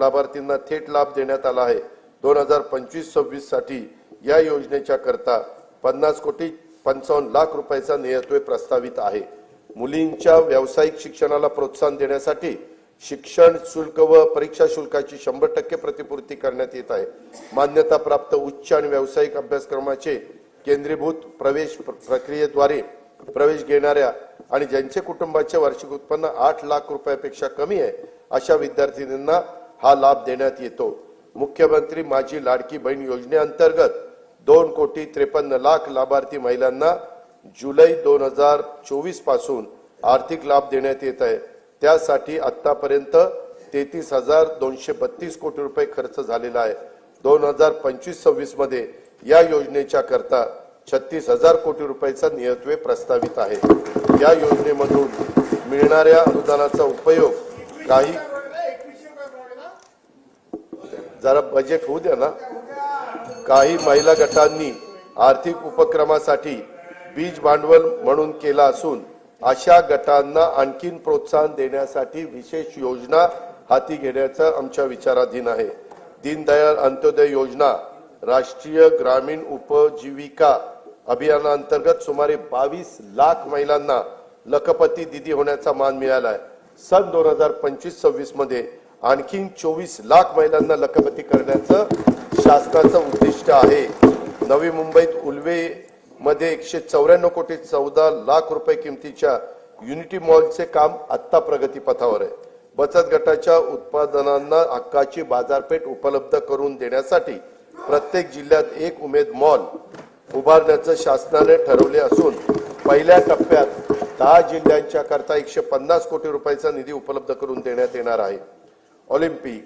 लाभार्थींना थेट लाभ देण्यात आला आहे. दोन हजार पंचवीस सव्वीससाठी या योजनेच्या करता पन्नास कोटी पंचावन्न लाख रुपयाचा नियत्वे प्रस्तावित आहे. मुलींच्या व्यावसायिक शिक्षणाला प्रोत्साहन देण्यासाठी शिक्षण शुल्क व परीक्षा शुल्काची शंभर टक्के प्रतिपूर्ती करण्यात येत आहे. मान्यता प्राप्त उच्च आणि व्यावसायिक अभ्यासक्रमाचे केंद्रीभूत प्रवेश प्रक्रियेद्वारे प्रवेश घेणाऱ्या आणि ज्यांचे कुटुंबाचे वार्षिक उत्पन्न आठ लाख रुपयापेक्षा कमी आहे अशा विद्यार्थिनींना हा लाभ देण्यात येतो. मुख्यमंत्री माझी लाडकी बहीण योजनेअंतर्गत दोन कोटी त्रेपन्न लाख लाभार्थी महिलांना जुलै दोन हजार चोवीसपासून आर्थिक लाभ देण्यात येत आहे. त्यासाठी आतापर्यंत तेहतीस हजार दोनशे बत्तीस कोटी रुपये खर्च झालेला आहे. दोन हजार पंचवीस सव्वीसमध्ये या योजनेच्या करता छत्तीस हजार कोटी रुपयाचा नियतव्य प्रस्तावित आहे. या योजनेमधून मिळणाऱ्या अनुदानाचा उपयोग काही जरा बजेट होऊ द्या ना. काही महिला गटांनी आर्थिक उपक्रमासाठी बीज भांडवल म्हणून केला असून अशा गटांना आणखीन प्रोत्साहन देण्यासाठी विशेष योजना हाती घेण्याचं आमच्या विचाराधीन आहे. दीनदयाळ अंत्योदय योजना राष्ट्रीय ग्रामीण उपजीविका अभियानाअंतर्गत सुमारे बावीस लाख महिलांना लखपती दिदी होण्याचा मान मिळाला आहे सन दोन हजार पंचवीस सव्वीसमध्ये आणखीन चोवीस लाख महिलांना लखपती करण्याचं शासनाचं उद्दिष्ट आहे. नवी मुंबईत उल्वे मध्ये एकशे चौऱ्याण्णव कोटी चौदा लाख रुपये किमतीच्या युनिटी मॉलचे काम आत्ता प्रगतीपथावर आहे. बचत गटाच्या उत्पादनांना हक्काची बाजारपेठ उपलब्ध करून देण्यासाठी प्रत्येक जिल्ह्यात एक उमेद मॉल उभारण्याचं शासनाने ठरवले असून पहिल्या टप्प्यात दहा जिल्ह्यांच्या करता एकशे पन्नास कोटी रुपयाचा निधी उपलब्ध करून देण्यात येणार आहे. olympique.